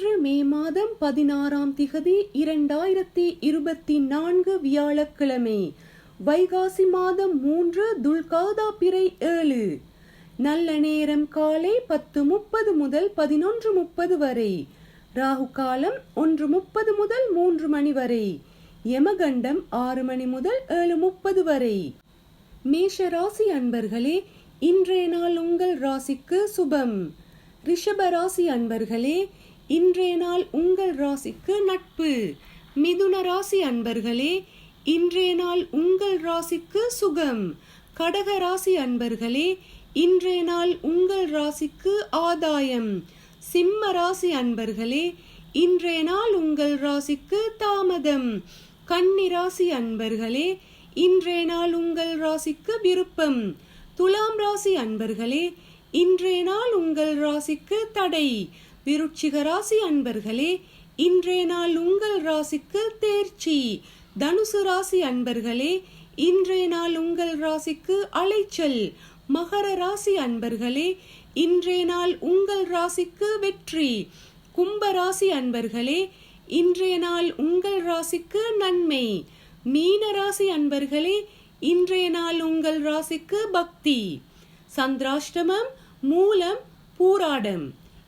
மூன்று மே மாதம் பதினாறாம் திகதி இரண்டாயிரத்தி இருபத்தி நான்கு வியாழக்கிழமை. வைகாசி மாதம் மூன்று துல்காதா பிறை ஏழு. நல்ல நேரம் காலை பத்து முப்பது முதல் பதினொன்று முப்பது வரை. ராகு காலம் ஒன்று முப்பது முதல் மூன்று மணி வரை. யமகண்டம் ஆறு மணி முதல் ஏழு முப்பது வரை. மேஷ ராசி அன்பர்களே இன்றைய நாள் உங்கள் ராசிக்கு சுபம். ரிஷப ராசி அன்பர்களே இன்றைய நாள் உங்கள் ராசிக்கு நட்பு. மிதுன ராசி அன்பர்களே இன்றைய நாள் உங்கள் ராசிக்கு சுகம். கடக ராசி அன்பர்களே இன்றைய நாள் உங்கள் ராசிக்கு ஆதாயம். சிம்ம ராசி அன்பர்களே இன்றைய நாள் உங்கள் ராசிக்கு தாமதம். கன்னி ராசி அன்பர்களே இன்றைய நாள் உங்கள் ராசிக்கு விருப்பம். துலாம் ராசி அன்பர்களே இன்றைய நாள் உங்கள் ராசிக்கு தடை. விருட்சிக ராசி அன்பர்களே இன்றைய நாள் உங்கள் ராசிக்கு தேர்ச்சி. தனுசு ராசி அன்பர்களே இன்றைய நாள் உங்கள் ராசிக்கு அலைச்சல். மகர ராசி அன்பர்களே இன்றைய நாள் உங்கள் ராசிக்கு வெற்றி. கும்ப ராசி அன்பர்களே இன்றைய நாள் உங்கள் ராசிக்கு நன்மை. மீன ராசி அன்பர்களே இன்றைய நாள் உங்கள் ராசிக்கு பக்தி. சந்திராஷ்டமம் மூலம் பூராடம்.